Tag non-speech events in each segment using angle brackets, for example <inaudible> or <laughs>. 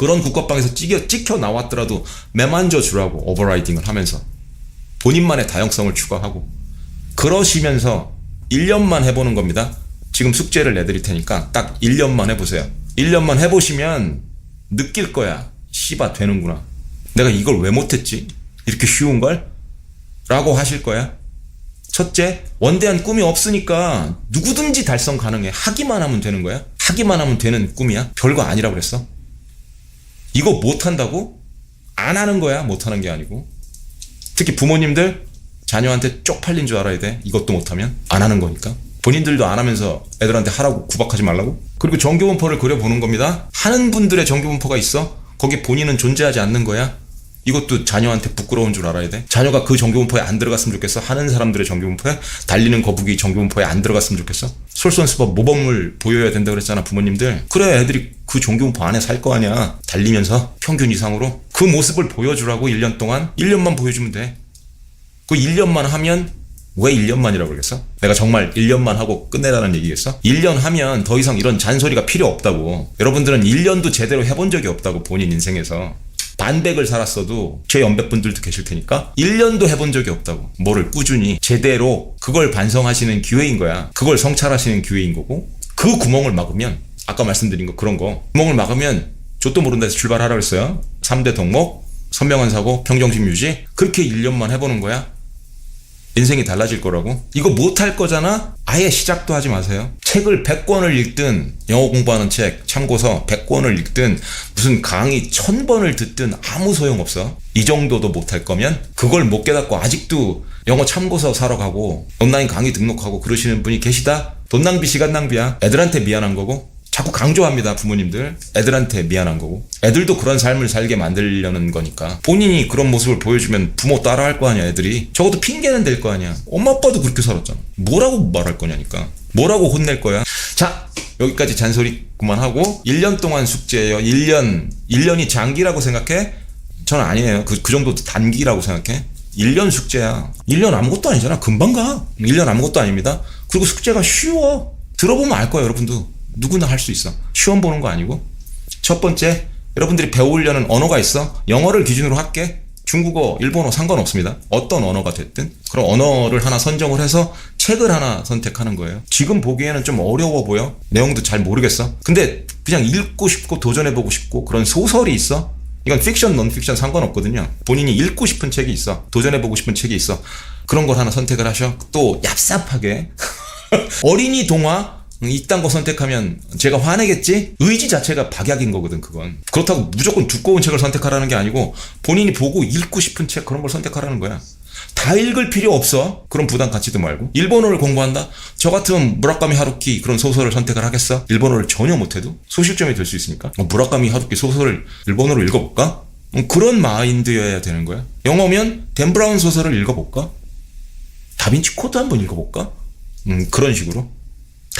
그런 국어방에서 찍혀, 찍혀 나왔더라도 매만져 주라고 오버라이딩을 하면서 본인만의 다양성을 추가하고 그러시면서 1년만 해보는 겁니다. 지금 숙제를 내드릴 테니까 딱 1년만 해보세요. 1년만 해보시면 느낄 거야. 씨바 되는구나. 내가 이걸 왜 못했지? 이렇게 쉬운 걸? 라고 하실 거야. 첫째, 원대한 꿈이 없으니까 누구든지 달성 가능해. 하기만 하면 되는 거야. 하기만 하면 되는 꿈이야. 별거 아니라고 그랬어. 이거 못 한다고? 안 하는 거야. 못 하는 게 아니고. 특히 부모님들 자녀한테 쪽팔린 줄 알아야 돼. 이것도 못 하면 안 하는 거니까. 본인들도 안 하면서 애들한테 하라고 구박하지 말라고. 그리고 정교분포를 그려보는 겁니다. 하는 분들의 정교분포가 있어. 거기 본인은 존재하지 않는 거야. 이것도 자녀한테 부끄러운 줄 알아야 돼. 자녀가 그 정교분포에 안 들어갔으면 좋겠어. 하는 사람들의 정교분포에 달리는 거북이 정교분포에 안 들어갔으면 좋겠어. 솔선수법 모범을 보여야 된다 그랬잖아 부모님들. 그래 애들이 그 정교분포 안에 살 거 아니야. 달리면서 평균 이상으로 그 모습을 보여주라고 1년 동안 1년만 보여주면 돼. 그 1년만 하면 왜 1년만이라고 그러겠어? 내가 정말 1년만 하고 끝내라는 얘기겠어? 1년 하면 더 이상 이런 잔소리가 필요 없다고. 여러분들은 1년도 제대로 해본 적이 없다고 본인 인생에서. 반백을 살았어도 제 연배분들도 계실 테니까 1년도 해본 적이 없다고. 뭐를 꾸준히 제대로 그걸 반성하시는 기회인 거야. 그걸 성찰하시는 기회인 거고 그 구멍을 막으면 아까 말씀드린 거 그런 거 구멍을 막으면 저도 모른다 해서 출발하라고 했어요. 3대 덕목, 선명한 사고, 평정심 유지 그렇게 1년만 해보는 거야. 인생이 달라질 거라고? 이거 못할 거잖아? 아예 시작도 하지 마세요. 책을 100권을 읽든, 영어 공부하는 책, 참고서 100권을 읽든, 무슨 강의 1000번을 듣든 아무 소용 없어. 이 정도도 못할 거면, 그걸 못 깨닫고 아직도 영어 참고서 사러 가고, 온라인 강의 등록하고 그러시는 분이 계시다? 돈 낭비, 시간 낭비야. 애들한테 미안한 거고, 강조합니다, 부모님들. 애들한테 미안한 거고. 애들도 그런 삶을 살게 만들려는 거니까. 본인이 그런 모습을 보여주면 부모 따라 할 거 아니야, 애들이. 적어도 핑계는 될 거 아니야. 엄마, 아빠도 그렇게 살았잖아. 뭐라고 말할 거냐니까. 뭐라고 혼낼 거야. 자, 여기까지 잔소리 그만하고, 1년 동안 숙제예요. 1년, 1년이 장기라고 생각해? 저는 아니에요. 그, 그 정도 단기라고 생각해. 1년 숙제야. 1년 아무것도 아니잖아. 금방 가. 1년 아무것도 아닙니다. 그리고 숙제가 쉬워. 들어보면 알 거예요, 여러분도. 누구나 할 수 있어. 시험 보는 거 아니고. 첫 번째, 여러분들이 배우려는 언어가 있어. 영어를 기준으로 할게. 중국어, 일본어 상관없습니다. 어떤 언어가 됐든. 그럼 언어를 하나 선정을 해서 책을 하나 선택하는 거예요. 지금 보기에는 좀 어려워 보여. 내용도 잘 모르겠어. 근데 그냥 읽고 싶고 도전해보고 싶고 그런 소설이 있어. 이건 픽션, 논픽션 상관없거든요. 본인이 읽고 싶은 책이 있어. 도전해보고 싶은 책이 있어. 그런 걸 하나 선택을 하셔. 또 얍삽하게. <laughs> 어린이 동화? 이딴 거 선택하면 제가 화내겠지? 의지 자체가 박약인 거거든, 그건. 그렇다고 무조건 두꺼운 책을 선택하라는 게 아니고 본인이 보고 읽고 싶은 책 그런 걸 선택하라는 거야. 다 읽을 필요 없어. 그런 부담 갖지도 말고. 일본어를 공부한다? 저 같으면 무라카미 하루키 그런 소설을 선택을 하겠어? 일본어를 전혀 못해도? 소실점이 될 수 있으니까. 어, 무라카미 하루키 소설을 일본어로 읽어볼까? 어, 그런 마인드여야 되는 거야. 영어면 댄 브라운 소설을 읽어볼까? 다빈치 코드 한번 읽어볼까? 음, 그런 식으로.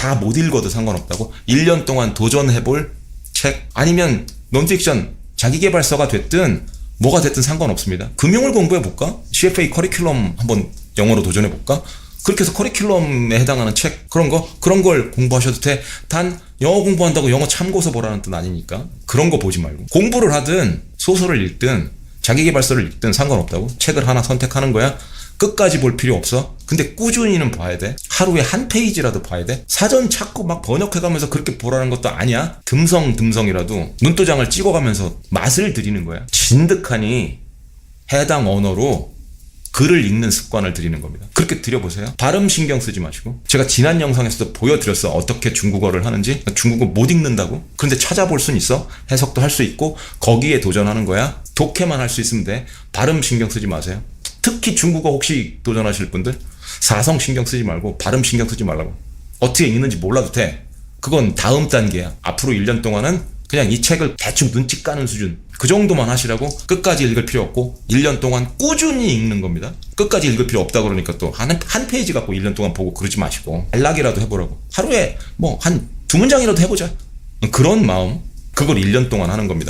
다 못 읽어도 상관없다고. 1년 동안 도전해볼 책, 아니면 논픽션, 자기개발서가 됐든, 뭐가 됐든 상관없습니다. 금융을 공부해볼까? CFA 커리큘럼 한번 영어로 도전해볼까? 그렇게 해서 커리큘럼에 해당하는 책, 그런 거, 그런 걸 공부하셔도 돼. 단, 영어 공부한다고 영어 참고서 보라는 뜻 아니니까. 그런 거 보지 말고. 공부를 하든, 소설을 읽든, 자기개발서를 읽든 상관없다고. 책을 하나 선택하는 거야. 끝까지 볼 필요 없어. 근데 꾸준히는 봐야 돼. 하루에 한 페이지라도 봐야 돼. 사전 찾고 막 번역해가면서 그렇게 보라는 것도 아니야. 듬성듬성이라도 눈도장을 찍어가면서 맛을 들이는 거야. 진득하니 해당 언어로 글을 읽는 습관을 들이는 겁니다. 그렇게 들여보세요. 발음 신경 쓰지 마시고. 제가 지난 영상에서도 보여드렸어. 어떻게 중국어를 하는지. 중국어 못 읽는다고? 그런데 찾아볼 순 있어. 해석도 할 수 있고, 거기에 도전하는 거야. 독해만 할 수 있으면 돼. 발음 신경 쓰지 마세요. 특히 중국어 혹시 도전하실 분들 사성 신경 쓰지 말고 발음 신경 쓰지 말라고. 어떻게 읽는지 몰라도 돼. 그건 다음 단계야. 앞으로 1년 동안은 그냥 이 책을 대충 눈치 까는 수준. 그 정도만 하시라고 끝까지 읽을 필요 없고 1년 동안 꾸준히 읽는 겁니다. 끝까지 읽을 필요 없다 그러니까 또한 한 페이지 갖고 1년 동안 보고 그러지 마시고 연락이라도 해보라고. 하루에 뭐 한 두 문장이라도 해보자. 그런 마음 그걸 1년 동안 하는 겁니다